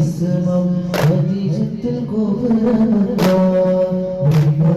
Isma, Hadi Jatil Kofra Mandar,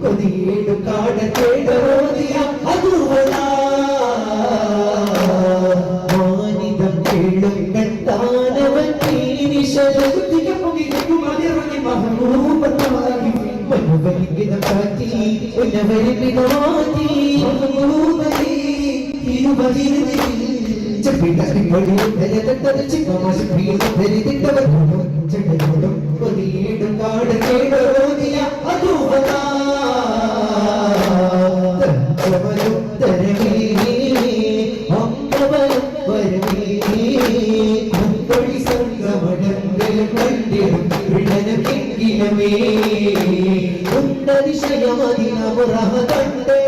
കൊതിയേടു കാടത്തേടോതിയ അതുവനാ മാനിതം കേളും കണ്ടാനവൻ മനോബലിംഗിത കാറ്റി ഉന്നവരിപ്പിതമാറ്റി കൊതിയേടും കാട് കേടോതിയ അതുവനാ തരവരും തരവേ അമ്പവരും വരവേ അമ്പൊഴി സംഗമടങ്ങളും കണ്ടിടും വിടനമെങ്കിലമേ ഉണ്ടതിശയമതിനമുറഹ കണ്ട്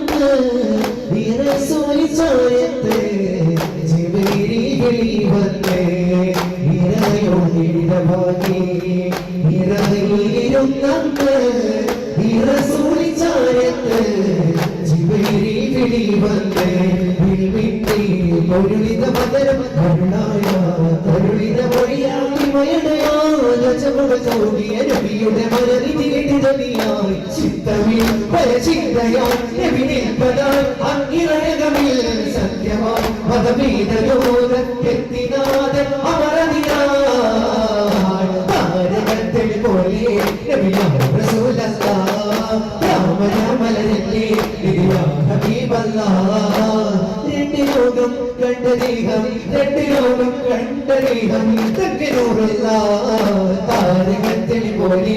നിറയിരുന്നൊന്ന് നിറസോലിച്ചായത്ത് ജിബിരികളിൽ വന്ന് നിറയോ നിരവാനേ നിറയിരുന്നൊന്ന് നിറസോലിച്ചായത്ത് ജിബിരികളിൽ വന്ന് വിൽവിട്ടി പൊരുളിത മതരം കരുണായ തരുളിത മൊഴിയാക്കി മയടയാ രചമുട ചോദിയ നബിയുടെ കെട്ടിതനിയായി ചിത്തമിൽ പരചിന്തയാൽ നബി നിൽപ്പതാൽ അങ്ങിറകമിൽ സത്യമായി മതഭേദലോക എത്തിനാഥൻ അമരതിനാൾ താരകത്തിൽ പോലെ നബിയായ റസൂലല്ലാ രാമരാമലരല്ലേ ഇതിയാ ഹബീബല്ലാ രണ്ട് ലോകം കണ്ട ദേഹം രണ്ട് ലോകം കണ്ട ദേഹം തക്കനൂറുള്ള താരകത്തിൽ പോലെ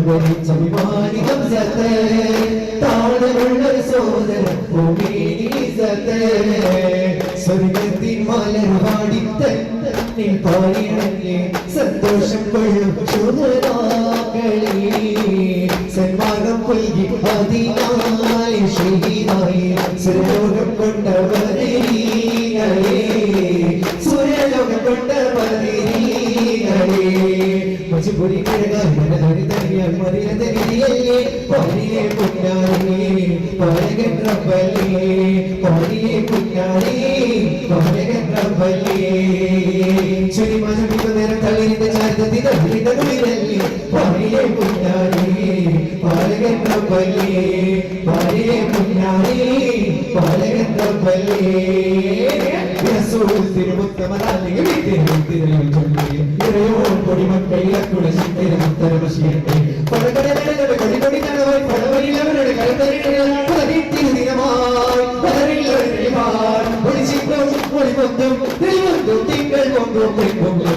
തോന്നലിറ്റം മകരി ചവിമാനി ഹംസത്ത് താഴെയുള്ള സോദര ഭൂമിനി സത്ത് സ്വർഗത്തിൻ മലർവാടി തന്നിൽ പാടിയണല്ലേ സന്തോഷം കൊള്ളും ശുഭരാക്കളേ സന്മാർഗം പൊൽകി അതിനായി ഷഹീദായി സുരലോകം കൊണ്ടവരേ സുരലോകം കൊണ്ടവരേ മജുപുരി കിഴകാരി തനിയാൽ മറിയ തനിയല്ലേ പാലിലെ പൊന്നാരേ പാലകൻ റബ്ബല്ലേ പാലിയെ കുഞ്ഞാടി പാലകൻ റബ്ബല്ലേ ചുരി മജമിക നേരം തളിരിന്റെ ചാരിതത്തി തളിരിന്റെ കുളിരല്ലേ പാലിയെ കുഞ്ഞാടി പാലകൻ റബ്ബല്ലേ പാലിയെ തെളിവൊന്നും തിങ്കൾ കൊണ്ടും ഒളിയെത്തുമക്ക്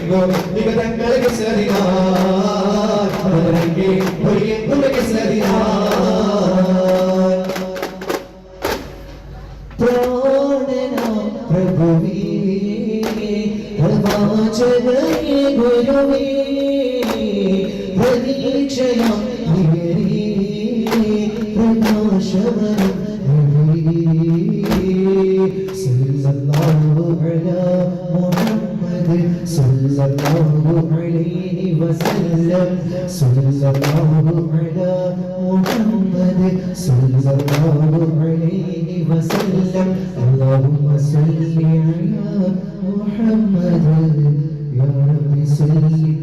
محمد يا رب صل